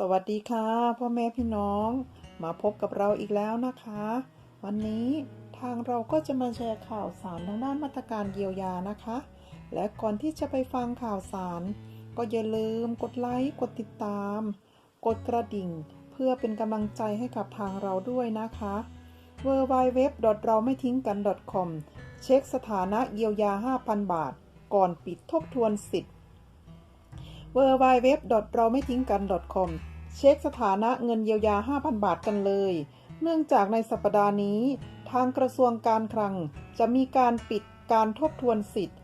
สวัสดีค่ะพ่อแม่พี่น้องมาพบกับเราอีกแล้วนะคะ วันนี้ทางเราก็จะมาแชร์ข่าวสารทางด้านมาตรการเยียวยานะคะ และก่อนที่จะไปฟังข่าวสาร ก็อย่าลืมกดไลค์กดติดตาม กดกระดิ่ง เพื่อเป็นกำลังใจให้กับทางเราด้วยนะคะ w w w เราไม่ทิ้งกัน .com เช็คสถานะเยียวยา 5,000 บาท ก่อนปิดทบทวนสิทธิ์ w w w เราไม่ทิ้งกัน .com เช็คสถานะเงินเยียวยา 5,000 บาทกันเลย เนื่องจากในสัปดาห์นี้ ทางกระทรวงการคลัง จะมีการปิดการทบทวนสิทธิ์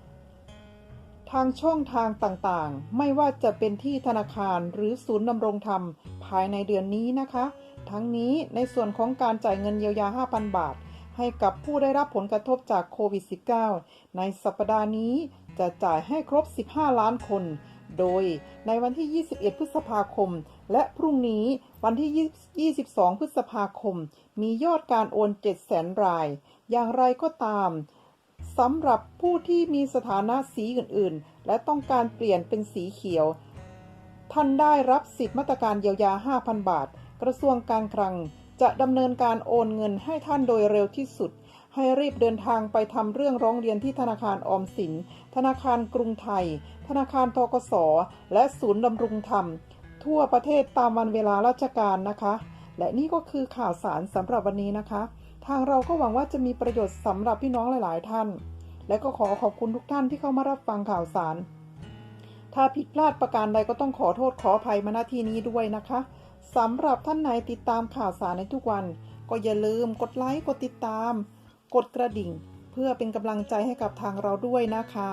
ทางช่องทางต่างๆ ไม่ว่าจะเป็นที่ธนาคารหรือศูนย์ดำรงธรรม ภายในเดือนนี้นะคะ ทั้งนี้ในส่วนของการจ่ายเงินเยียวยา 5,000 บาท ให้กับผู้ได้รับผลกระทบจากโควิด -19 ในสัปดาห์นี้จะจ่ายให้ครบ 15 ล้านคน โดยในวันที่ 21 พฤษภาคม และพรุ่งนี้วันที่ 22 พฤษภาคม มียอดการโอน 700,000 ราย อย่างไรก็ตามสำหรับผู้ที่มีสถานะสีอื่นๆ และต้องการเปลี่ยนเป็นสีเขียว ท่านได้รับสิทธิมาตรการเยียวยา 5,000 บาท กระทรวงการคลังจะดำเนินการโอนเงินให้ท่านโดยเร็วที่สุด ให้รีบเดินทางไปทำเรื่องร้องเรียนที่ธนาคารออมสิน ธนาคารกรุงไทย ธนาคารทกส และศูนย์ดำรงธรรม ทั่วประเทศตามวันเวลาราชการนะคะ และนี่ก็คือข่าวสารสำหรับวันนี้นะคะ ทางเราก็หวังว่าจะมีประโยชน์สำหรับพี่น้องหลาย ๆ ท่าน และก็ขอขอบคุณทุกท่านที่เข้ามารับฟังข่าวสาร ถ้าผิดพลาดประการใดก็ต้องขอโทษขออภัยมาณที่นี้ด้วยนะคะสำหรับท่านไหนติดตามข่าวสารในทุกวัน ก็อย่าลืมกดไลค์กดติดตาม กดกระดิ่ง เพื่อเป็นกำลังใจให้กับทางเราด้วยนะคะ